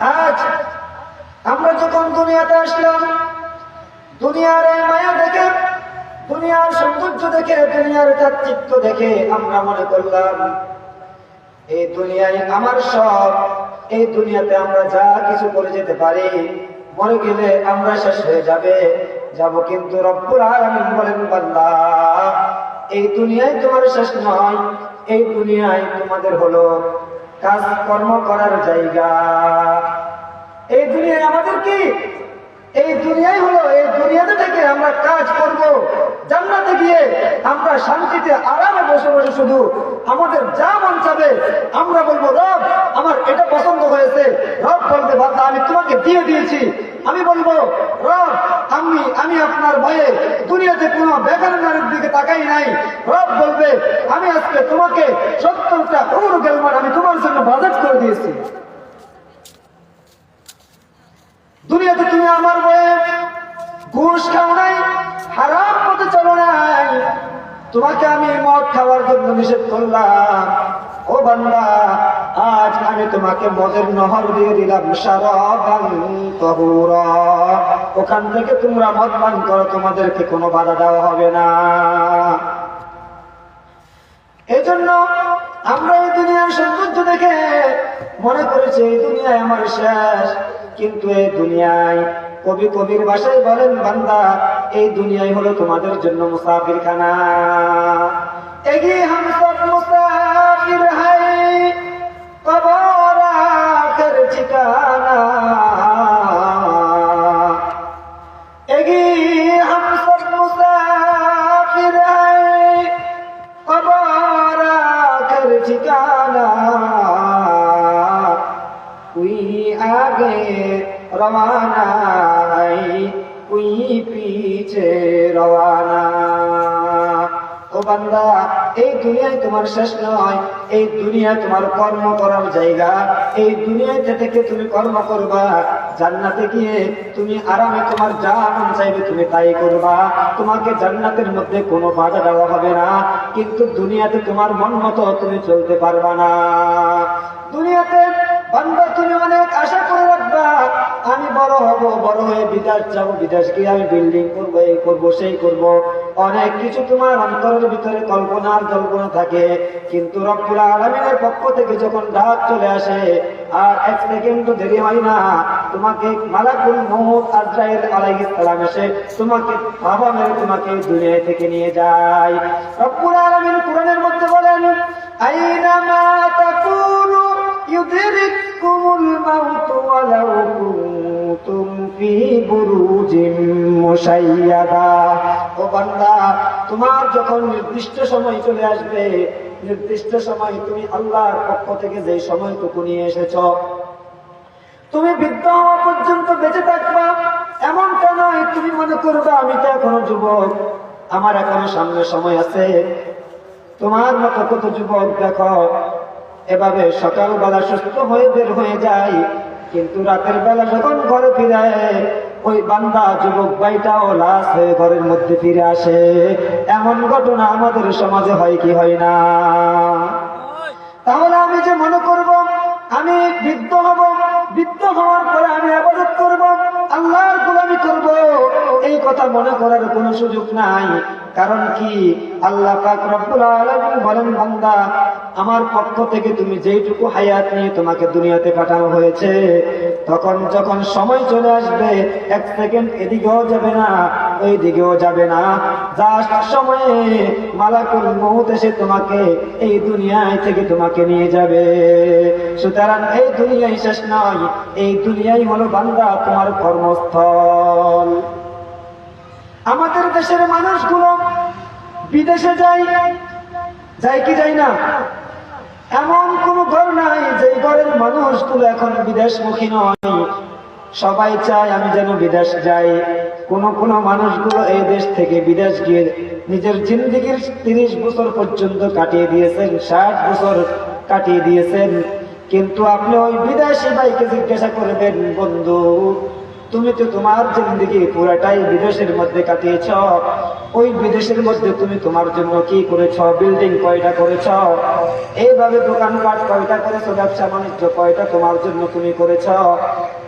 আজ আমরা যখন দুনিয়াতে আসলাম, দুনিয়ার এই মায়া দেখে, দুনিয়ার সৌন্দর্য দেখে, দুনিয়ার চাকচিত্য দেখে আমরা মনে করলাম, এই দুনিয়ায় আমার সব, এই দুনিয়াতে আমরা যা কিছু করে যেতে পারি, মরে গেলে আমরা শেষ হয়ে যাবে। যাব কিন্তু রব্বুল আলামিন বলেন বান্দা এই দুনিয়ায় তোমার শেষ নয়, এই দুনিয়ায় তোমাদের হলো কাজ কর্ম করার জায়গা। এই দুনিয়ায় আমাদের কি? এই দুনিয়াই হলো, এই দুনিয়াতে থেকে আমরা কাজ করব, জান্নাতে গিয়ে আমরা শান্তিতে আরামে বসে বসে শুধু আমাদের যা মন চাবে, আমরা বলব, রব, আমার এটা পছন্দ হয়েছে। রব বলতে বাবা আমি তোমাকে দিয়ে দিয়েছি। আমি বলব, রব, আমি আমি আপনার ভয়ে দুনিয়াতে কোনো বেকার নারীর দিকে তাকাই নাই। রব বলবে, আমি আজকে তোমাকে সত্তরটা হুর গেলমার আমি তোমার জন্য বাজেট করে দিয়েছি। দুনিয়াতে তুমি আমার বয়ে ঘুষ খাও নাই, হারাম পথে চলো নাই। তোমাকে আমি মদ খাওয়ার জন্য নিষেধ করলাম। ও বান্দা, আজ আমি তোমাকে মদের নহর দিয়ে দিলাম ওখান থেকে তোমরা মদ পান করো, তোমাদেরকে কোনো বাধা দেওয়া হবে না। এই জন্য আমরা এই দুনিয়ার সৌন্দর্য দেখে মনে করেছি, এই দুনিয়ায় আমার শেষ। কিন্তু এই দুনিয়ায় কবি কবির বাসায় বলেন, বান্দা এই দুনিয়ায় হলো তোমাদের জন্য মুসাফির খানা হাম সব ঠিকানা। শেষ নয়। এই দুনিয়া তোমার কর্ম করার জায়গা। এই দুনিয়াতে থেকে তুমি কর্ম করবা। জান্নাতে গিয়ে তুমি আরামে তোমার যা আরাম চাইবে তুমি তাই করবা। তোমাকে জান্নাতের মধ্যে কোনো বাধা দেওয়া হবে না। কিন্তু দুনিয়াতে তোমার মন মতো তুমি চলতে পারবা না। দুনিয়াতে বান্দা তুমি আমি বড় হব, বড় হয়ে বিদেশ যাব, বিদেশ গিয়ে আমি বিল্ডিং করব, এই করব, সেই করব। অনেক কিছু তোমার অন্তরের ভিতরে কল্পনার জল্পনা থাকে কিন্তু রব্বুল আলমিনের পক্ষ থেকে যখন ডাক চলে আসে, আর এক সেকেন্ড দেরি হয় না, তোমাকে মালাকুল মোহাম্মদ আজরাইল আলাই ইসলাম এসে তোমাকে বাবা মেরে তোমাকে দুনিয়া থেকে নিয়ে যায় রব্বুল আলমিন কোরআনের মধ্যে বলেন, আইনা মা তাকুনু ইউদরিকুমুল মাউত ওয়ালাউ তোমার যখন নির্দিষ্ট সময় চলে আসবে, নির্দিষ্ট সময় তুমি আল্লাহর পক্ষ থেকে যে সময়টুকু নিয়ে এসেছ, তুমি বৃদ্ধ হওয়া পর্যন্ত বেঁচে থাকবা এমনটা নয় তুমি মনে করবে, আমি তো এখনও যুবক, আমার এখনও সামনে সময় আছে। তোমার মতো কত যুবক, দেখো, এভাবে সকালবেলা সুস্থ হয়ে বের হয়ে যায় কিন্তু রাতের বেলা যখন ঘরে ফিরে ওই বান্দা, যুবক ভাইটাও লাশ হয়ে ঘরের মধ্যে ফিরে আসে। এমন ঘটনা আমাদের সমাজে হয় কি হয় না? তাহলে আমি যে মনে করব, আমি বৃদ্ধ হব, বৃদ্ধ হওয়ার পরে আমি আবাদত করব আল্লাহর গোলামি করব, এই কথা মনে করার কোনো সুযোগ নাই। কারণ কি? আল্লাহ পাক রব্বুল আলামিন বলেন, বান্দা, আমার পক্ষ থেকে তুমি যেইটুকু হায়াত নিয়ে তোমাকে দুনিয়াতে পাঠানো হয়েছে, তখন যখন সময় চলে আসবে, এক সেকেন্ড এদিকেও যাবে না ওই দিকেও যাবে না। জাস্ট সময়ে মালাকুল মৌত এসে তোমাকে এই দুনিয়ায় থেকে তোমাকে নিয়ে যাবে। সুতরাং এই দুনিয়ায় শেষ নয়, এই দুনিয়াই হলো বান্দা, তোমার কর্মস্থল। আমাদের দেশের মানুষগুলো বিদেশে যায় যায় কি যায় না? এমন কোন ঘর নাই যে ঘরের মানুষগুলো এখন বিদেশমুখী নয়। সবাই চায় আমি যেন বিদেশ যাই। কোন কোন মানুষগুলো এই দেশ থেকে বিদেশ গিয়ে নিজের জিন্দিগির তিরিশ বছর পর্যন্ত কাটিয়ে দিয়েছেন, ষাট বছর কাটিয়ে দিয়েছেন। কিন্তু আপনি ওই বিদেশি ভাইকে জিজ্ঞাসা করে দেন বন্ধু তুমি তো তোমার জিন্দগি পুরাটাই বিদেশের মধ্যে কাটিয়েছ। ওই বিদেশের মধ্যে তুমি তোমার জন্য কি করেছ? বিল্ডিং কয়টা করেছ? এইভাবে দোকানপাট কয়টা করেছ? ব্যবসা বাণিজ্য কয়টা তোমার জন্য তুমি করেছ?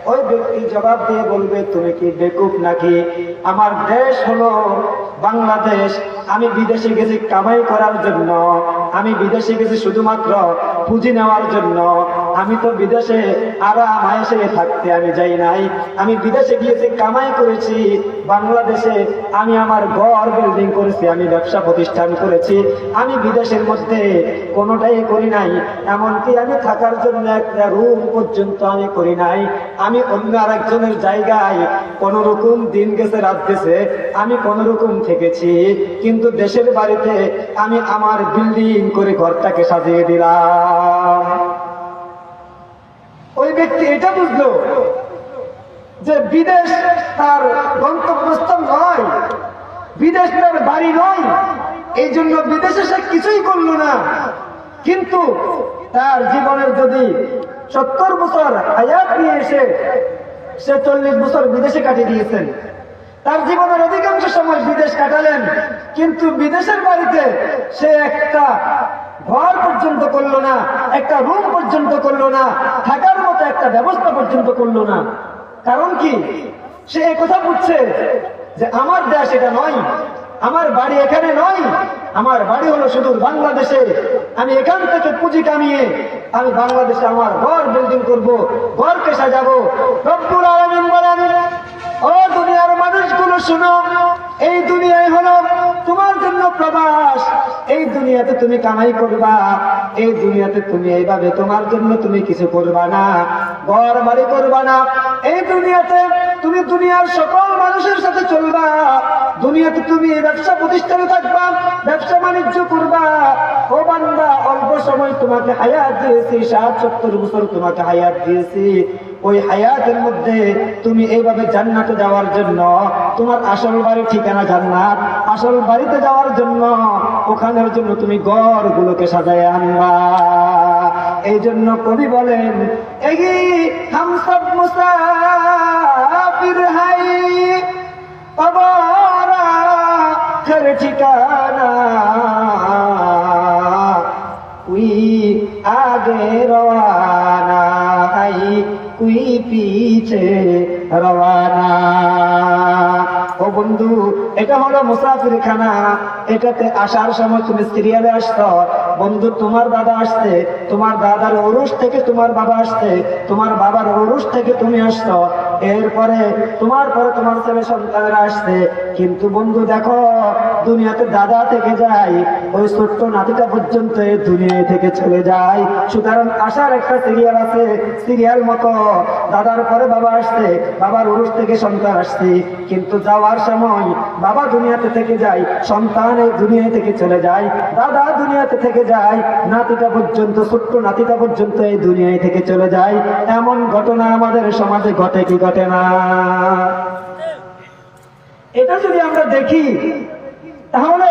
ওই ব্যক্তি জবাব দিয়ে বলবে, তুমি কি বেকুব নাকি? আমার দেশ হলো বাংলাদেশ। আমি বিদেশে গেছি কামাই করার জন্য। আমি বিদেশে গেছি শুধুমাত্র পুঁজি নেওয়ার জন্য। আমি তো বিদেশে আরাম আয়েসে থাকতে আমি যাই নাই। আমি বিদেশে গিয়েছি, কামাই করেছি, বাংলাদেশে আমি আমার ঘর বিল্ডিং করেছি, আমি ব্যবসা প্রতিষ্ঠান করেছি। আমি বিদেশের মধ্যে কোনোটাই করি নাই, এমনকি আমি থাকার জন্য একটা রুম পর্যন্ত আমি করি নাই। আমি অন্য আরেকজনের জায়গায় কোন রকম দিন গেছে, রাত গেছে, আমি কোন রকম থেকেছি। কিন্তু দেশের বাড়িতে আমি আমার বিল্ডিং করে ঘরটাকে সাজিয়ে দিলাম। ওই ব্যক্তি এটা বুঝলো যে বিদেশ তার গন্তব্যস্থল নয়, বিদেশ তার বাড়ি নয়। এই জন্য বিদেশে সে কিছুই করল না। কিন্তু তার জীবনের যদি সত্তর বছর হায়াত নিয়ে এসে সে চল্লিশ বছর বিদেশে কাটিয়ে দিয়েছেন। তার জীবনের অধিকাংশ সময় বিদেশ কাটালেন, কিন্তু বিদেশের বাড়িতে সে একটা ঘর পর্যন্ত করল না, একটা রুম পর্যন্ত করল না, থাকার একটা ব্যবস্থা পর্যন্ত করল না। কারণ কি? সে কথা বুঝছে যে আমার দেশ এটা নয়, আমার বাড়ি এখানে নয়, আমার বাড়ি হলো শুধু বাংলাদেশে। আমি এখান থেকে পুঁজি কামিয়ে আমি বাংলাদেশে আমার ঘর বিল্ডিং করব, ঘরকে সাজাবো। রব্বুল আলামিন বলেন, ও দুনিয়ার মানুষগুলো শুনো, এই দুনিয়ায় হলো তোমার জন্য প্রবাস। এই দুনিয়াতে তুমি কামাই করবা। এই দুনিয়াতে তুমি এইভাবে তোমার জন্য তুমি কিছু করবা না। ঘর বাড়ি করবা না। এই দুনিয়াতে তুমি দুনিয়ার সকল মানুষের সাথে চলবা। দুনিয়াতে তুমি ব্যবসা প্রতিষ্ঠানে থাকবা, ব্যবসা বাণিজ্য করবা। ও বান্দা, অল্প সময় তোমাকে হায়াত দিয়েছি, সাত সত্তর বছর তোমাকে হায়াত দিয়েছি। ওই হায়াতের মধ্যে তুমি এইভাবে জান্নাতে যাওয়ার জন্য, তোমার আসল বাড়ির ঠিকানা জান্নাত, আসল বাড়িতে যাওয়ার জন্য ওখানের জন্য তুমি গড় গুলোকে সাজায় আনবা। এই জন্য কবি বলেন ঘর ঠিকানা পিছে রওয়ানা। ও বন্ধু, এটা হলো মুসাফির খানা এটাতে আসার সময় তুমি সিরিয়ালে আসতো বন্ধু, তোমার দাদা আসছে। তোমার দাদার অরুষ থেকে তোমার বাবা আসছে। তোমার বাবার অরুষ থেকে তুমি আসতো এরপরে তোমার পরে তোমার ছেলে সন্তানেরা আসছে। কিন্তু বন্ধু, দেখো দুনিয়াতে দাদা থেকে যায়, ওই ছোট্ট নাতিটা পর্যন্ত এই দুনিয়া থেকে চলে যায়। সুতরাং আসার একটা সিরিয়াল আছে সিরিয়াল মতো, দাদার পরে বাবা আসছে, বাবার উরুষ থেকে সন্তান আসছে। কিন্তু যাওয়ার সময় বাবা দুনিয়াতে থেকে যায়, সন্তান এই দুনিয়া থেকে চলে যায়, দাদা দুনিয়াতে থেকে যায়, নাতিটা পর্যন্ত, ছোট্ট নাতিটা পর্যন্ত এই দুনিয়ায় থেকে চলে যায়। এমন ঘটনা আমাদের সমাজে ঘটে কি ঘটে না? এটা যদি আমরা দেখি তাহলে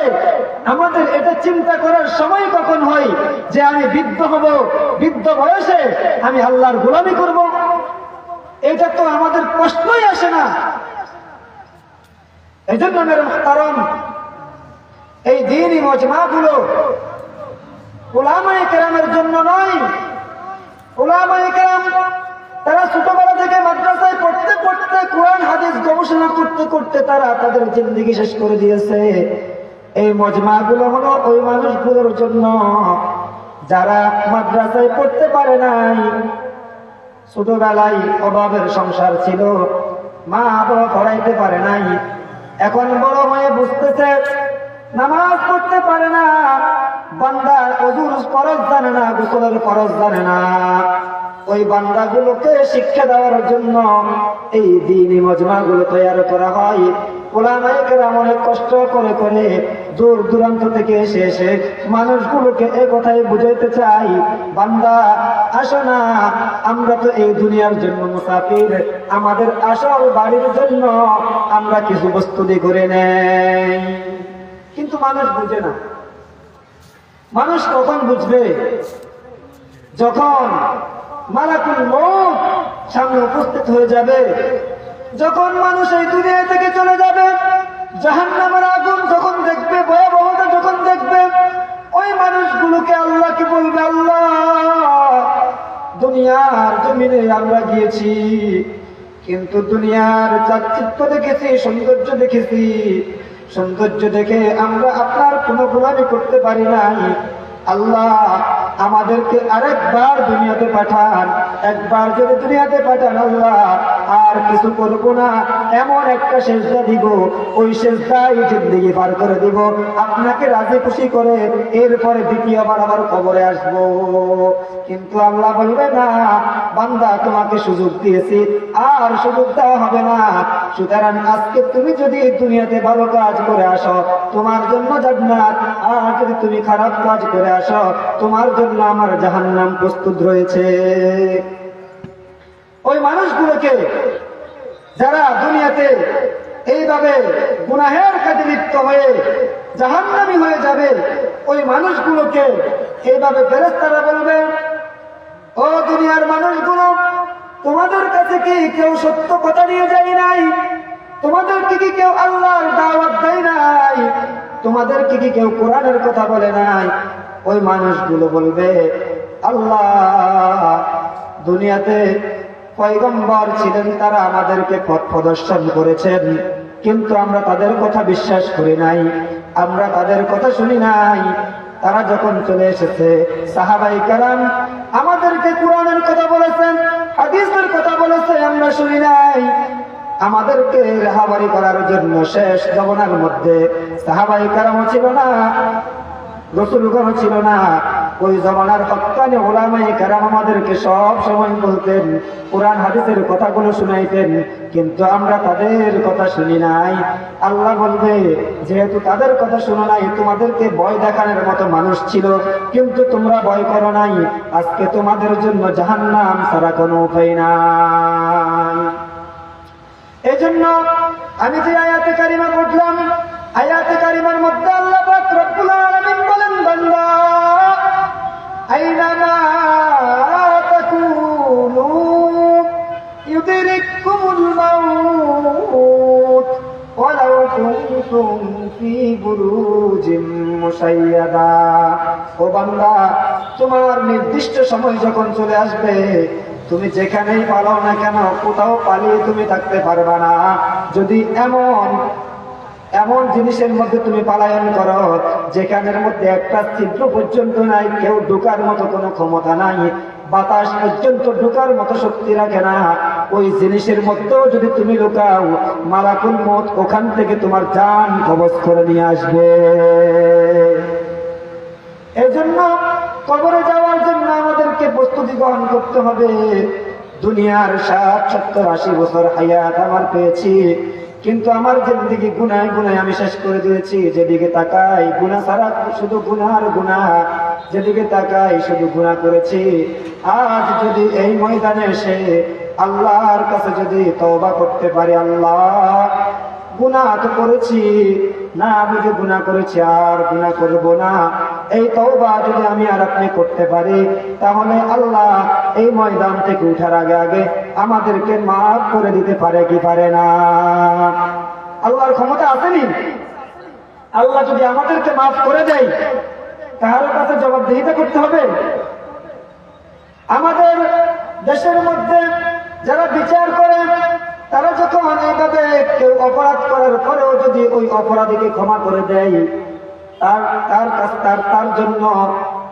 আমাদের এটা চিন্তা করার সময় কখন হয় যে আমি বৃদ্ধ হব, বৃদ্ধ বয়সে আমি আল্লাহর গোলামি করব? এটা তো আমাদের প্রশ্নই আসে না। এই জন্য কারণ এই দিনই মজমাগুলো ওলামাই কেরামের জন্য নয়। ওলামাই কেরাম, তারা ছোটবেলা থেকে মাদ্রাসায় পড়তে পড়তে কোরআন, হাদিস গবেষণা করতে করতে তারা তাদের জিন্দগি শেষ করে দিয়েছে। এই মজমাগুলো হলো ওই মানুষগুলোর জন্য যারা মাদ্রাসায় পড়তে পারে নাই। ছোটবেলায় অভাবের সংসার ছিল, মা বাবা পড়াইতে পারে নাই। এখন বড় হয়ে বুঝতেছে, নামাজ পড়তে পারে না বান্দা অজুর ফরজ জানে না, গোসলের ফরজ জানে না। ওই বান্দাগুলোকে শিক্ষা দেওয়ার জন্য এই দিনই মজমাগুলো তৈরি করা হয়। অনেক কষ্ট করে করে দূর দূরান্ত থেকে এসে এসে মানুষগুলোকে বুঝাইতে চাই, বান্দা না, আমরা তো এই দুনিয়ার জন্য আমাদের আসল বাড়ির জন্য আমরা কিছু বস্তু দিয়ে করে নেই। কিন্তু মানুষ বুঝে না। মানুষ কখন বুঝবে? যখন মালাকুল মৌত সামনে উপস্থিত হয়ে যাবে। যখন মানুষ এই দুনিয়া থেকে চলে যাবে জাহান নামের আগুন যখন দেখবে, ভয়াবহতা যখন দেখবে, ওই মানুষগুলোকে আল্লাহকে বলবে? আল্লাহ, দুনিয়ার জমিনে আমরা গিয়েছি, কিন্তু দুনিয়ার চাকচিত্য দেখেছি, সৌন্দর্য দেখেছি। সৌন্দর্য দেখে আমরা আপনার কোনো গোলামি করতে পারি নাই। আল্লাহ আমাদেরকে আরেকবার দুনিয়াতে পাঠান, একবার যদি দুনিয়াতে পাঠান আল্লাহ, আর কিছু করব না, এমন একটা সেজদা দিব, ওই সেজদাই জিন্দিগি পার করে দিব। আপনাকে রাজি খুশি করে এরপরে দ্বিতীয়বার আবার খবরে আসব। কিন্তু আল্লাহ বলবে, না, বান্দা, তোমাকে সুযোগ দিয়েছি, আর সুযোগ দেওয়া হবে না। সুতরাং আজকে তুমি যদি দুনিয়াতে ভালো কাজ করে আসো, তোমার জন্য জান্নাত। আর যদি তুমি খারাপ কাজ করে আসো, তোমার জন্য আমার জাহান্নাম প্রস্তুত রয়েছে। ওই মানুষগুলোকে যারা দুনিয়াতে এইভাবে গুনাহের কাজে লিপ্ত হয়ে জাহান্নামি হয়ে যাবে, ওই মানুষগুলোকে এইভাবে ফেরেস্তারা বলবে, ও দুনিয়ার মানুষগুলো, তোমাদের কাছে কি কেউ সত্য কথা নিয়ে যায় নাই? তোমাদের কি কি কেউ আল্লাহর দাওয়াত দেয় নাই? তোমাদেরকে কি কেউ কোরআনের কথা বলে নাই? ওই মানুষগুলো বলবে, আল্লাহ, দুনিয়াতে পয়গম্বর ছিলেন, তারা আমাদেরকে পথ প্রদর্শন করেছেন, কিন্তু আমরা তাদের কথা বিশ্বাস করি নাই, আমরা তাদের কথা শুনি নাই। তারা যখন চলে এসেছে, সাহাবাই কালাম আমাদেরকে কোরআনের কথা বলেছেন, হাদিসের কথা বলেছে আমরা শুনি নাই। আমাদেরকে রেহাবারি করার জন্য শেষ জবনার মধ্যে সাহাবাই কারামও ছিল না। রসুলগণ ছিল না। ওই জমানার হকানি ওলামাই কারাম আমাদেরকে সব সময় বলতেন, কোরআন হাদিসের কথাগুলো শুনাইতেন, কিন্তু আমরা তাদের কথা শুনি নাই। আল্লাহ বলবে, যেহেতু তাদের কথা শুনো নাই, তোমাদেরকে ভয় দেখানোর মতো মানুষ ছিল, কিন্তু তোমরা ভয় করো নাই। আজকে তোমাদের জন্য জাহান্নাম ছাড়া কোনো উপায় নাই। এজন্য আমি যে আয়াতে কারিমা পড়লাম, আয়াতে তোমার নির্দিষ্ট সময় যখন চলে আসবে, তুমি যেখানেই পালাও না কেন, কোথাও পালিয়ে তুমি থাকতে পারবা না। যদি এমন এমন জিনিসের মধ্যে তুমি পালায়ন করো, যেখানের মধ্যে একটা ছিদ্র পর্যন্ত নাই, কেউ ঢোকার মতো কোনো ক্ষমতা নাই, বাতাস পর্যন্ত ঢোকার মতো শক্তি রাখে না। ওই জিনিসের মধ্যেও যদি তুমি লুকাও, মালাকুল মত ওখান থেকে তোমার জান কবচ করে নিয়ে আসবে। এই জন্য কবরে যাওয়ার জন্য আমাদেরকে প্রস্তুতি গ্রহণ করতে হবে। দুনিয়ার ষাট সত্তর, আশি বছর হায়াত আমার পেয়েছি। কিন্তু আমার জিন্দিগি গুনায় গুনায় আমি শেষ করে দিয়েছি। যেদিকে তাকাই গুনা ছাড়া শুধু গুনার গুনা যেদিকে তাকাই, শুধু গুনাহ করেছি। আজ যদি এই ময়দানে এসে আল্লাহর কাছে যদি তওবা করতে পারি, আল্লাহ, গুনাহ তো করেছি। না বুঝে গুনাহ করেছি আর গুনাহ করব না। এই তওবা যদি আমি আর আপনি করতে পারি, তাহলে আল্লাহ এই ময়দান থেকে উঠার আগে আগে আমাদেরকে মাফ করে দিতে পারে কি পারে না? আল্লাহর ক্ষমতা আসেনি আল্লাহ যদি আমাদেরকে মাফ করে দেয়, তাহলে কাছে জবাবদিহিতা করতে হবে। আমাদের দেশের মধ্যে যারা বিচার করে, তারা যখন এইভাবে কেউ অপরাধ করার পরেও যদি ওই অপরাধীকে ক্ষমা করে দেয়, তার তার তার জন্য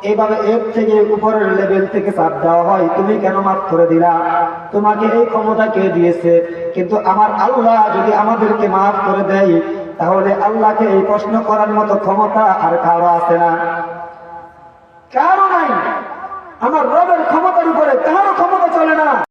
এইভাবে এর থেকে উপরের লেভেল থেকে চাপ দেওয়া হয়। তুমি কেন মাফ করে দিলা? তোমাকে এই ক্ষমতা কে দিয়েছে? কিন্তু আমার আল্লাহ যদি আমাদেরকে মাফ করে দেয়, তাহলে আল্লাহকে এই প্রশ্ন করার মতো ক্ষমতা আর কারও আছে না। কারও নাই। আমার রবের ক্ষমতার উপরে কারও ক্ষমতা চলে না।